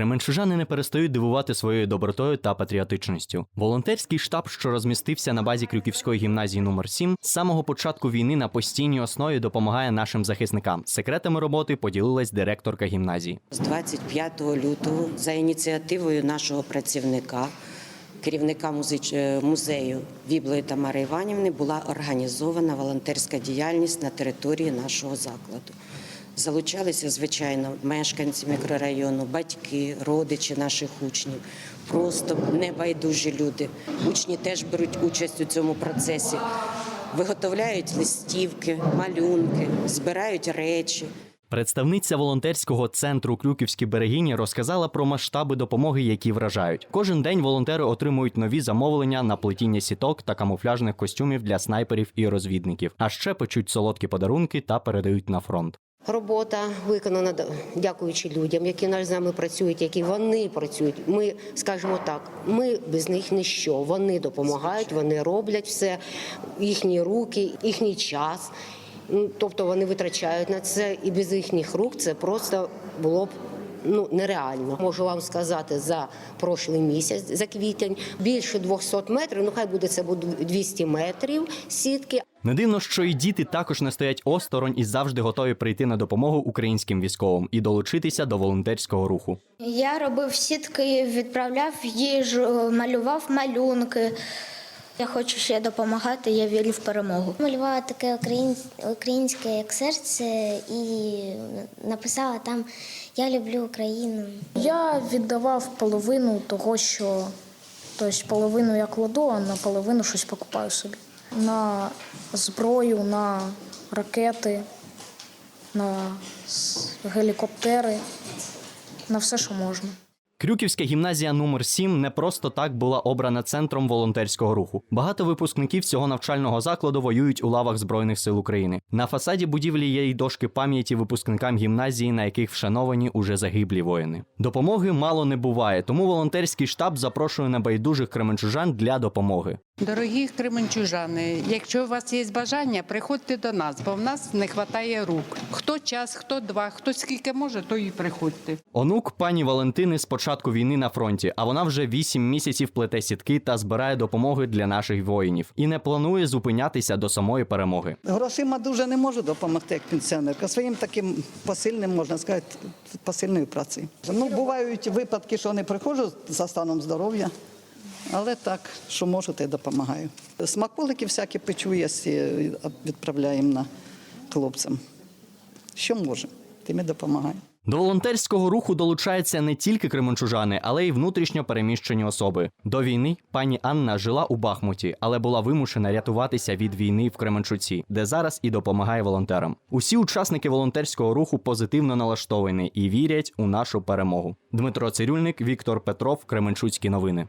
Кременчужани не перестають дивувати своєю добротою та патріотичністю. Волонтерський штаб, що розмістився на базі Крюківської гімназії номер 7 з самого початку війни на постійній основі допомагає нашим захисникам. Секретами роботи поділилась директорка гімназії. З 25 лютого за ініціативою нашого працівника, керівника музич- е, музею Віблої Тамари Іванівни, була організована волонтерська діяльність на території нашого закладу. Залучалися, звичайно, мешканці мікрорайону, батьки, родичі наших учнів, просто небайдужі люди. Учні теж беруть участь у цьому процесі, виготовляють листівки, малюнки, збирають речі. Представниця волонтерського центру Крюківські берегині розказала про масштаби допомоги, які вражають. Кожен день волонтери отримують нові замовлення на плетіння сіток та камуфляжних костюмів для снайперів і розвідників. А ще печуть солодкі подарунки та передають на фронт. Робота виконана дякуючи людям, які наш з нами працюють, які вони працюють. Ми скажімо так, ми без них ніщо. Вони допомагають, вони роблять все, їхні руки, їхній час. Ну, Тобто вони витрачають на це, і без їхніх рук це просто було б. Ну нереально можу вам сказати за прошлий місяць, за квітень більше 200 метрів. Ну хай буде це буде 200 метрів сітки. Не дивно, що і діти також не стоять осторонь і завжди готові прийти на допомогу українським військовим і долучитися до волонтерського руху. Я робив сітки, відправляв їжу, малював малюнки. Я хочу ще допомагати, я вірю в перемогу. Малювала таке україн- українське як серце і написала там Я люблю Україну. Я віддавав половину того, що тобто половину я кладу, а на половину щось покупаю собі. На зброю, на ракети, на гелікоптери, на все, що можна. Крюківська гімназія номер 7 не просто так була обрана центром волонтерського руху. Багато випускників цього навчального закладу воюють у лавах Збройних сил України. На фасаді будівлі є й дошки пам'яті випускникам гімназії, на яких вшановані уже загиблі воїни. Допомоги мало не буває, тому волонтерський штаб запрошує небайдужих кременчужан для допомоги. Дорогі кременчужани, якщо у вас є бажання, приходьте до нас, бо в нас не вистачає рук. Хто час, хто два, хто скільки може, то і приходьте. Онук пані Валентини з початку війни на фронті, а вона вже 8 місяців плете сітки та збирає допомоги для наших воїнів і не планує зупинятися до самої перемоги. Грошима дуже не можу допомогти як пенсіонерка. Своїм таким посильним, можна сказати, посильною працею. Ну, бувають випадки, що не приходжу за станом здоров'я, але так, що можу, то й допомагаю. Смаколики всякі печу, якщо відправляємо на хлопцям. Що можемо, і допомагаю. До волонтерського руху долучаються не тільки кременчужани, але й внутрішньо переміщені особи. До війни пані Анна жила у Бахмуті, але була вимушена рятуватися від війни в Кременчуці, де зараз і допомагає волонтерам. Усі учасники волонтерського руху позитивно налаштовані і вірять у нашу перемогу. Дмитро Цирюльник, Віктор Петров, Кременчуцькі новини.